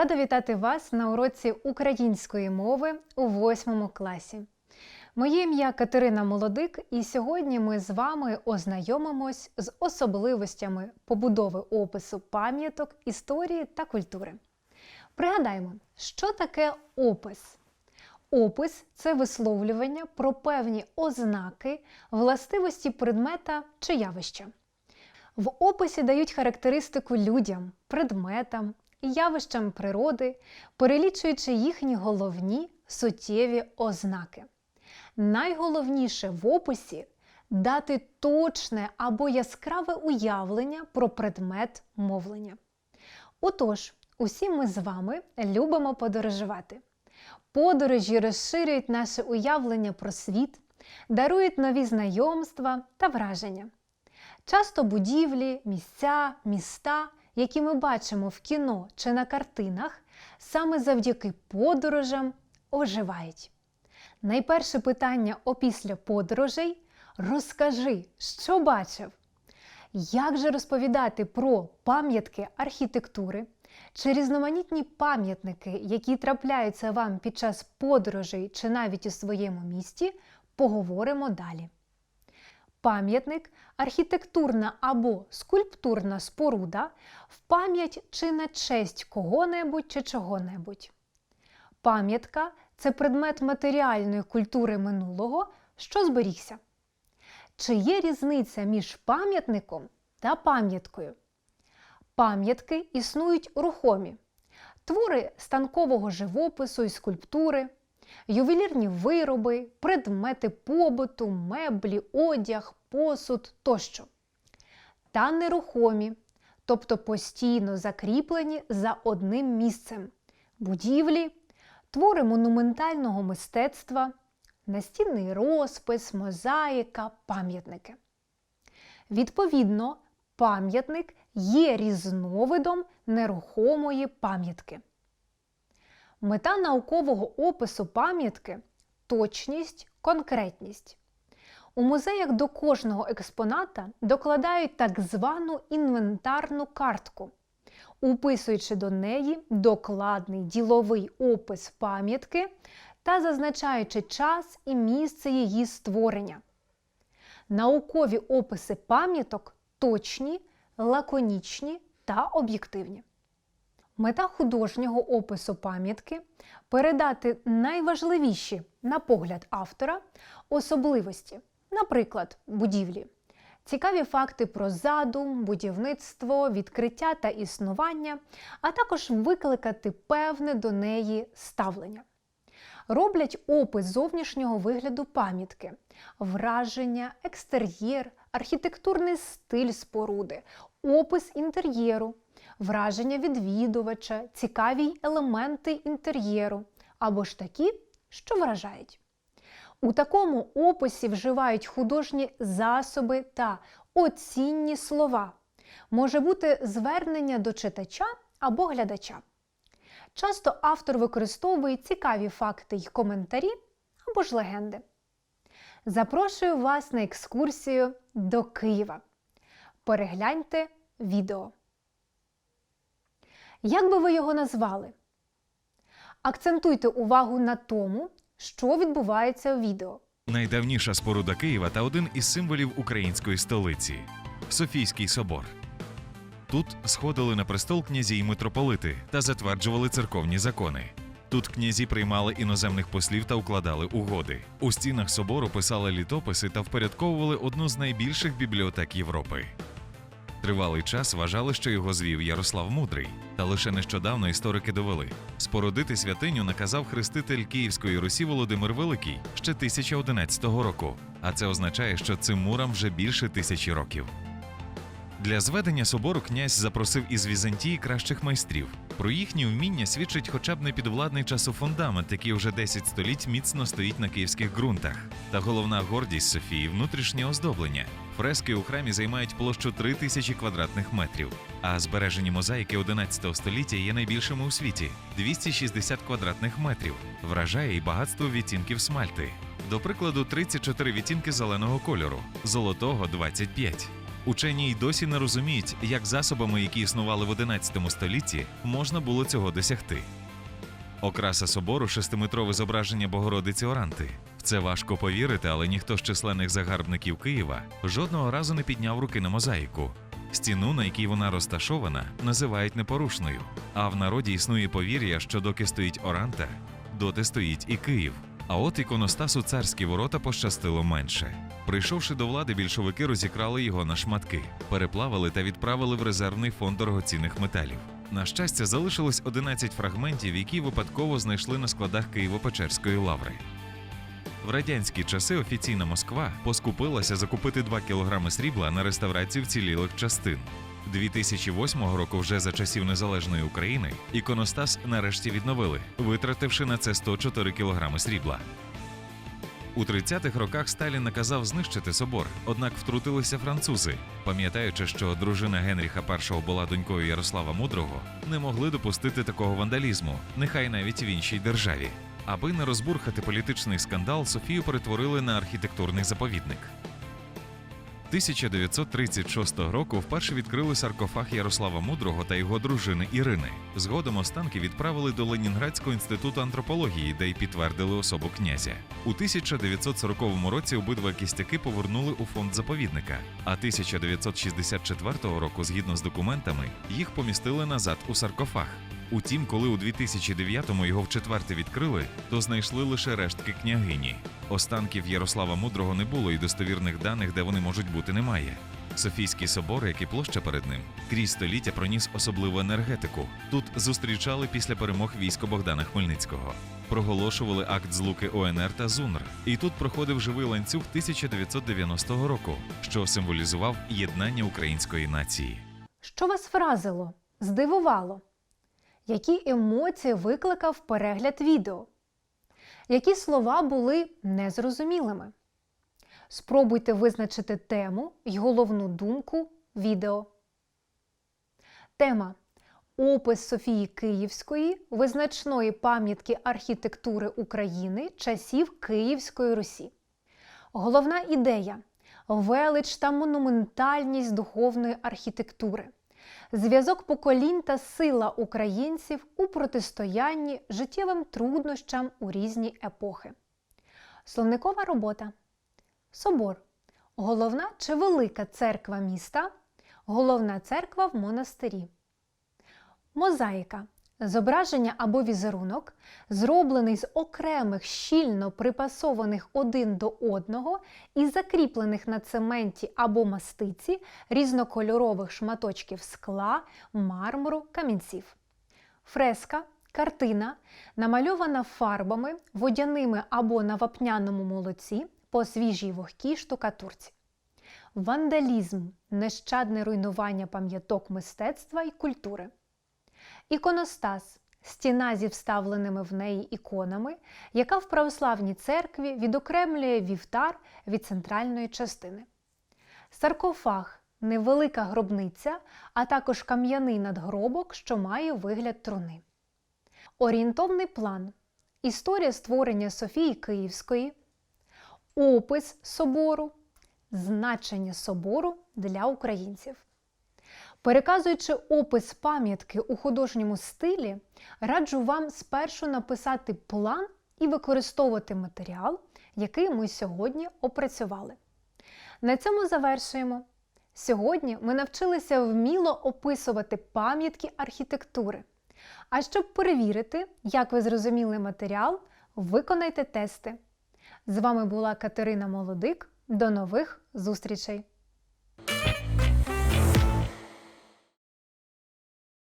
Рада вітати вас на уроці української мови у восьмому класі. Моє ім'я Катерина Молодик, і сьогодні ми з вами ознайомимось з особливостями побудови опису пам'яток, історії та культури. Пригадаємо, що таке опис. Опис це висловлювання про певні ознаки, властивості предмета чи явища. В описі дають характеристику людям, предметам, явищам природи, перелічуючи їхні головні суттєві ознаки. Найголовніше в описі дати точне або яскраве уявлення про предмет мовлення. Отож, усі ми з вами любимо подорожувати. Подорожі розширюють наше уявлення про світ, дарують нові знайомства та враження. Часто будівлі, місця, міста, які ми бачимо в кіно чи на картинах, саме завдяки подорожам оживають. Найперше питання опісля подорожей розкажи, що бачив. Як же розповідати про пам'ятки архітектури чи різноманітні пам'ятники, які трапляються вам під час подорожей чи навіть у своєму місті, поговоримо далі. Пам'ятник архітектурна або скульптурна споруда в пам'ять чи на честь кого-небудь чи чого-небудь. Пам'ятка це предмет матеріальної культури минулого, що зберігся. Чи є різниця між пам'ятником та пам'яткою? Пам'ятки існують рухомі, твори станкового живопису і скульптури, ювелірні вироби, предмети побуту, меблі, одяг, посуд тощо. Та нерухомі, тобто постійно закріплені за одним місцем будівлі, твори монументального мистецтва, настінний розпис, мозаїка, пам'ятники. Відповідно, пам'ятник є різновидом нерухомої пам'ятки. Мета наукового опису пам'ятки точність, конкретність. У музеях до кожного експоната докладають так звану інвентарну картку, уписуючи до неї докладний діловий опис пам'ятки та зазначаючи час і місце її створення. Наукові описи пам'яток точні, лаконічні та об'єктивні. Мета художнього опису пам'ятки передати найважливіші, на погляд автора, особливості, наприклад, будівлі, цікаві факти про задум, будівництво, відкриття та існування, а також викликати певне до неї ставлення. Роблять опис зовнішнього вигляду пам'ятки, враження, екстер'єр, архітектурний стиль споруди, опис інтер'єру, враження відвідувача, цікаві елементи інтер'єру або ж такі, що вражають. У такому описі вживають художні засоби та оцінні слова. Може бути звернення до читача або глядача. Часто автор використовує цікаві факти й коментарі або ж легенди. Запрошую вас на екскурсію до Києва. Перегляньте відео. Як би ви його назвали? Акцентуйте увагу на тому, що відбувається у відео. Найдавніша споруда Києва та один із символів української столиці Софійський собор. Тут сходили на престол князі й митрополити та затверджували церковні закони. Тут князі приймали іноземних послів та укладали угоди. У стінах собору писали літописи та впорядковували одну з найбільших бібліотек Європи. Тривалий час вважали, що його звів Ярослав Мудрий, та лише нещодавно історики довели. Спорудити святиню наказав хреститель Київської Русі Володимир Великий ще 1011 року. А це означає, що цим мурам вже більше тисячі років. Для зведення собору князь запросив із Візантії кращих майстрів. Про їхні вміння свідчить хоча б непідвладний часу фундамент, який вже 10 століть міцно стоїть на київських ґрунтах. Та головна гордість Софії внутрішнє оздоблення. Фрески храмі займають площу 3 тисячі квадратних метрів, а збережені мозаїки 11 століття є найбільшими у світі 260 квадратних метрів. Вражає і багатство відтінків смальти. До прикладу, 34 відтінки зеленого кольору, золотого 25. Учені й досі не розуміють, як засобами, які існували в 11 столітті, можна було цього досягти. Окраса собору шестиметрове зображення Богородиці Оранти. В це важко повірити, але ніхто з численних загарбників Києва жодного разу не підняв руки на мозаїку. Стіну, на якій вона розташована, називають непорушною. А в народі існує повір'я, що доки стоїть Оранта, доти стоїть і Київ. А от іконостасу царські ворота пощастило менше. Прийшовши до влади, більшовики розікрали його на шматки, переплавили та відправили в резервний фонд дорогоцінних металів. На щастя, залишилось 11 фрагментів, які випадково знайшли на складах Києво-Печерської лаври. В радянські часи офіційна Москва поскупилася закупити 2 кілограми срібла на реставрацію вцілілих частин. 2008 року, вже за часів незалежної України, іконостас нарешті відновили, витративши на це 104 кілограми срібла. У 30-х роках Сталін наказав знищити собор, однак втрутилися французи. Пам'ятаючи, що дружина Генріха І була донькою Ярослава Мудрого, не могли допустити такого вандалізму, нехай навіть в іншій державі. Аби не розбурхати політичний скандал, Софію перетворили на архітектурний заповідник. 1936 року вперше відкрили саркофаг Ярослава Мудрого та його дружини Ірини. Згодом останки відправили до Ленінградського інституту антропології, де й підтвердили особу князя. У 1940 році обидва кістяки повернули у фонд заповідника, а 1964 року, згідно з документами, їх помістили назад у саркофаг. Утім, коли у 2009-му його вчетверте відкрили, то знайшли лише рештки княгині. Останків Ярослава Мудрого не було і достовірних даних, де вони можуть бути, немає. Софійський собор, як і площа перед ним, крізь століття проніс особливу енергетику. Тут зустрічали після перемог військо Богдана Хмельницького. Проголошували акт злуки ОНР та ЗУНР. І тут проходив живий ланцюг 1990 року, що символізував єднання української нації. Що вас вразило, здивувало? Які емоції викликав перегляд відео? Які слова були незрозумілими? Спробуйте визначити тему й головну думку відео. Тема Опис Софії Київської, визначної пам'ятки архітектури України часів Київської Русі. Головна ідея велич та монументальність духовної архітектури зв'язок поколінь та сила українців у протистоянні життєвим труднощам у різні епохи. Словникова робота. Собор. Головна чи велика церква міста. Головна церква в монастирі. Мозаїка. Зображення або візерунок, зроблений з окремих щільно припасованих один до одного і закріплених на цементі або мастиці різнокольорових шматочків скла, мармуру, камінців. Фреска, картина, намальована фарбами, водяними або на вапняному молоці по свіжій вогкій штукатурці. Вандалізм нещадне руйнування пам'яток мистецтва і культури. Іконостас стіна зі вставленими в неї іконами, яка в православній церкві відокремлює вівтар від центральної частини. Саркофаг невелика гробниця, а також кам'яний надгробок, що має вигляд труни. Орієнтовний план. Історія створення Софії Київської, опис собору, значення собору для українців. Переказуючи опис пам'ятки у художньому стилі, раджу вам спершу написати план і використовувати матеріал, який ми сьогодні опрацювали. На цьому завершуємо. Сьогодні ми навчилися вміло описувати пам'ятки архітектури. А щоб перевірити, як ви зрозуміли матеріал, виконайте тести. З вами була Катерина Молодик. До нових зустрічей!